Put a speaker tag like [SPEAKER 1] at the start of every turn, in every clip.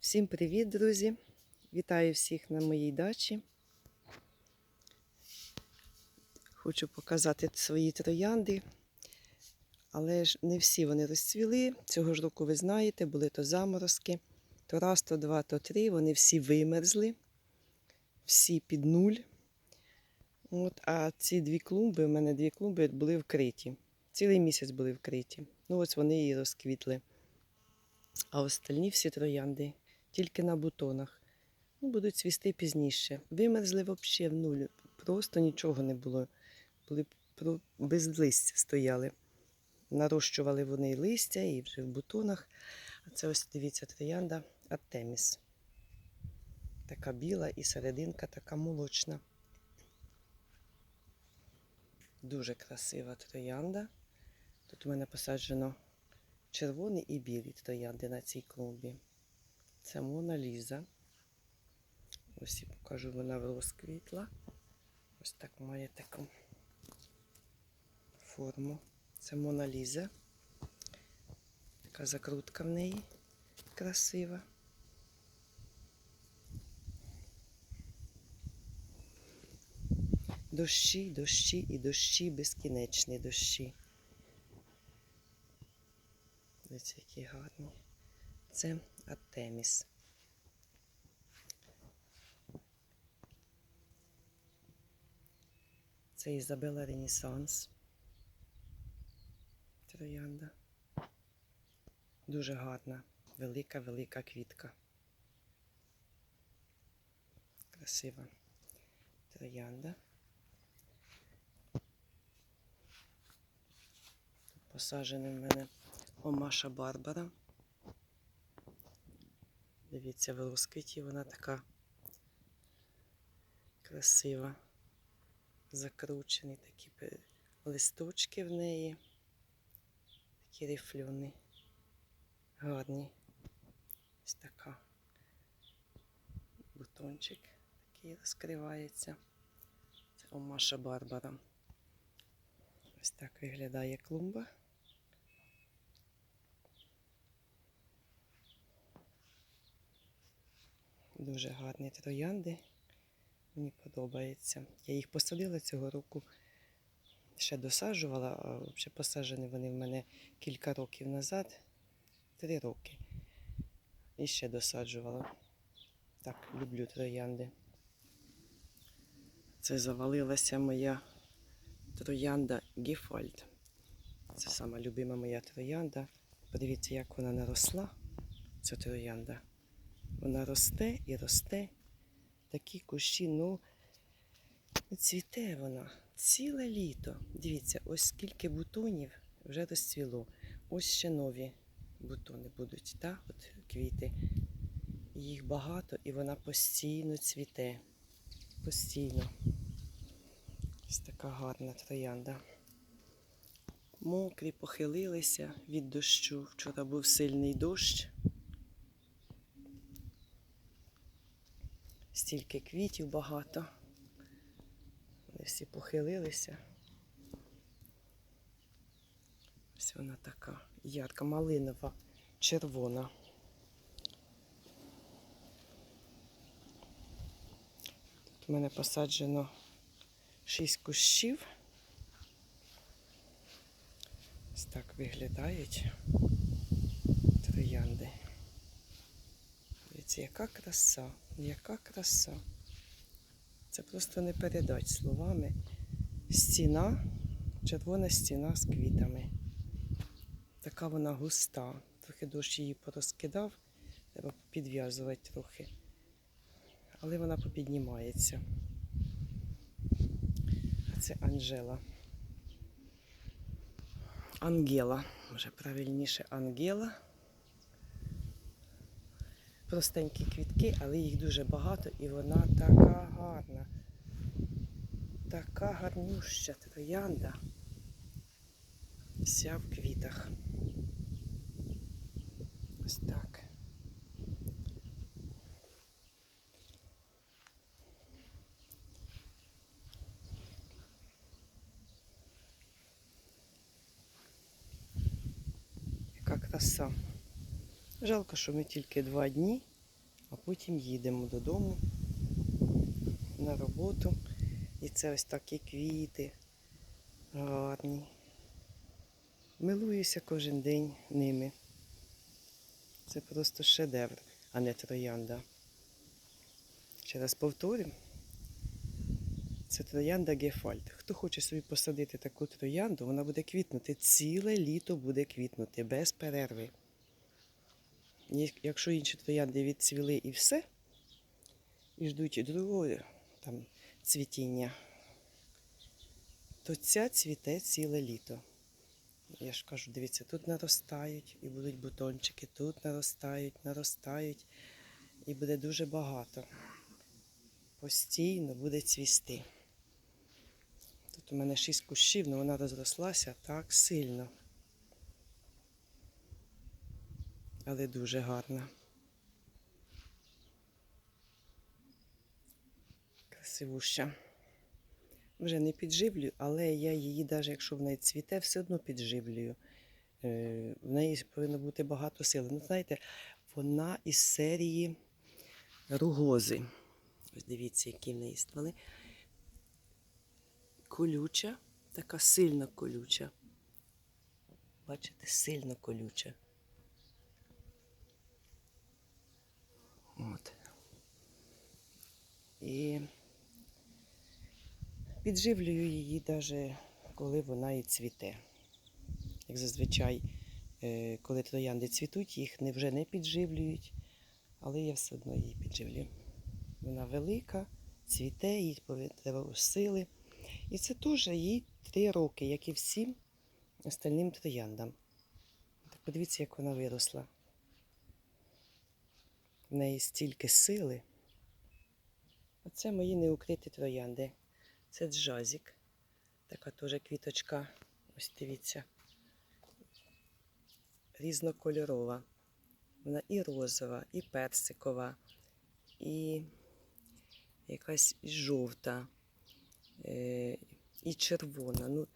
[SPEAKER 1] Всім привіт, друзі! Вітаю всіх на моїй дачі. Хочу показати свої троянди, але ж не всі вони розцвіли. Цього ж року ви знаєте, були то заморозки. То раз, то два, то три. Вони всі вимерзли, всі під нуль. От, а ці дві клумби, у мене дві клумби були вкриті. Цілий місяць були вкриті. Ну, ось вони і розквітли. А остальні всі троянди тільки на бутонах. Ну, будуть цвісти пізніше. Вимерзли взагалі в нуль. Просто нічого не було. Були без листя стояли. Нарощували вони листя, і вже в бутонах. А це ось дивіться троянда Артеміс. Така біла і серединка така молочна. Дуже красива троянда. Тут у мене посаджено червоний і білі троянди на цій клумбі. Це Мона Ліза. Ось я покажу, вона розквітла. Ось так має таку форму. Це Мона Ліза. Така закрутка в неї красива. Дощі, дощі і дощі, безкінечні дощі. Дивіться, які гарні. Це Артеміс. Це Ізабела Ренесанс. Троянда. Дуже гарна, велика, велика квітка. Красива троянда. Тут посаджений в мене Омаша Барбара. Дивіться, в розквіті вона така красива. Закручені такі листочки в неї. Такі рифльоні. Гарні. Ось така. Бутончик такий розкривається. Це Омаша Барбара. Ось так виглядає клумба. Дуже гарні троянди. Мені подобається. Я їх посадила цього року, ще досаджувала, а взагалі посаджені вони в мене кілька років назад, три роки. І ще досаджувала. Так, люблю троянди. Це завалилася моя троянда Гефальд. Це сама любима моя троянда. Подивіться, як вона наросла, ця троянда. Вона росте і росте. Такі кущі, ну цвіте вона ціле літо. Дивіться, ось скільки бутонів вже розцвіло. Ось ще нові бутони будуть, так? От квіти. Їх багато і вона постійно цвіте. Постійно. Ось така гарна троянда. Мокрі похилилися від дощу. Вчора був сильний дощ. Стільки квітів багато. Вони всі похилилися. Ось вона така ярка, малинова, червона. Тут у мене посаджено шість кущів. Ось так виглядають троянди. Дивіться, яка краса, яка краса. Це просто не передать словами. Стіна, червона стіна з квітами. Така вона густа. Трохи дощ її порозкидав, треба підв'язувати трохи. Але вона попіднімається. А це Анжела. Ангела. Може правильніше Ангела простенькі квітки, але їх дуже багато і вона така гарна. Така гарнюща троянда. Вся в квітах. Ось так. Яка краса. Жалко, що ми тільки два дні а потім їдемо додому на роботу. І це ось такі квіти гарні. Милуюся кожен день ними. Це просто шедевр, а не троянда. Ще раз повторю. Це троянда Гефальд. Хто хоче собі посадити таку троянду, вона буде квітнути. Ціле літо буде квітнути без перерви. Якщо інші троянди відцвіли і все, і ждуть другого там, цвітіння, то ця цвіте ціле літо. Я ж кажу, дивіться, тут наростають і будуть бутончики, тут наростають, наростають, і буде дуже багато. Постійно буде цвісти. Тут у мене шість кущів, але вона розрослася так сильно. Але дуже гарна. Красивуща. Вже не підживлюю, але я її, навіть якщо в неї цвіте, все одно підживлюю. Е, В неї повинно бути багато сили. Ну, знаєте, вона із серії ругози. Ось дивіться, які в неї стволи. Колюча, така сильно колюча. Бачите, сильно колюча. От. І підживлюю її навіть коли вона і цвіте. Як зазвичай, е, коли троянди цвітуть, їх вже не підживлюють, але я все одно її підживлюю. Вона велика, цвіте, їй треба сили. І це теж їй три роки, як і всім остальним трояндам. Так подивіться, як вона виросла. В неї стільки сили. Оце мої неукриті троянди. Це джазік. Така теж квіточка. Ось дивіться. Різнокольорова. Вона і розова, і персикова, і якась жовта, е, і червона, ну,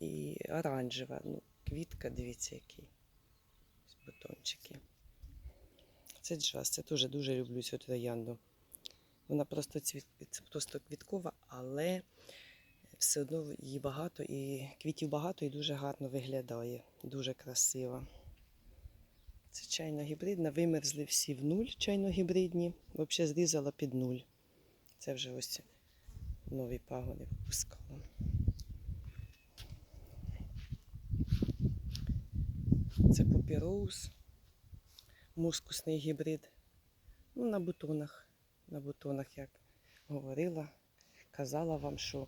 [SPEAKER 1] і оранжева. Ну, квітка, дивіться. Ось бутончики. Це джаз, це теж дуже люблю цю троянду. Вона просто цвіт, просто квіткова, але все одно її багато і квітів багато і дуже гарно виглядає. Дуже красиво. Це чайно-гібридна. Вимерзли всі в нуль чайно-гібридні. Взагалі зрізала під нуль. Це вже ось нові пагони випускала. Це папіроус, мускусний гібрид. Ну, на бутонах. На бутонах, як говорила, казала вам, що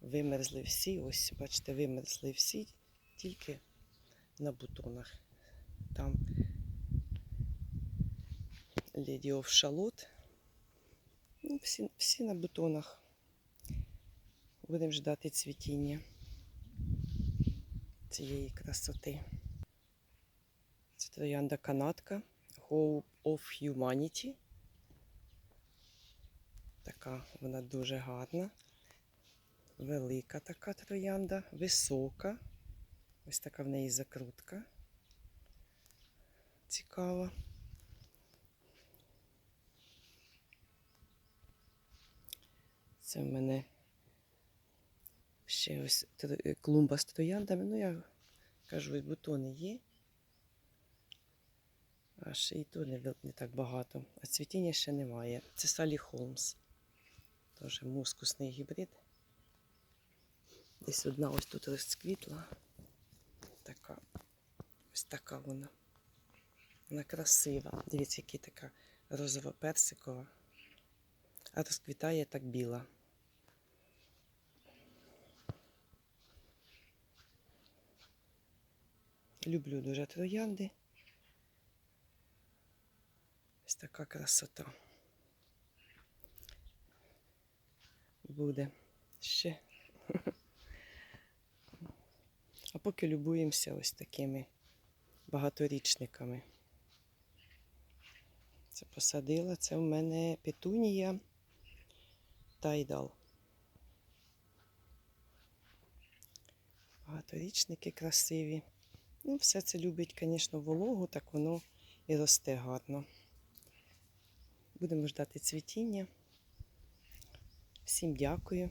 [SPEAKER 1] вимерзли всі. Ось, бачите, вимерзли всі тільки на бутонах. Там Lady of Шалот. Ну, всі, всі на бутонах. Будемо ждати цвітіння цієї красоти. Це троянда канатка Hope of Humanity. Така вона дуже гарна. Велика така троянда, висока. Ось така в неї закрутка. Цікава. Це в мене ще ось клумба з трояндами. Ну, я кажу, і бутони є. Аж і то не, не так багато. А цвітіння ще немає. Це Салі Холмс. Теж мускусний гібрид. Десь одна ось тут розцвітла. Така. Ось така вона. Вона красива. Дивіться, яка така розово-персикова. А розквітає так біла. Люблю дуже троянди. Ось така красота. Буде ще. А поки любуємося ось такими багаторічниками. Це посадила. Це в мене петунія тайдал. Багаторічники красиві. Ну, все це любить, звісно, вологу, так воно і росте гарно. Будемо ждати цвітіння. Всім дякую.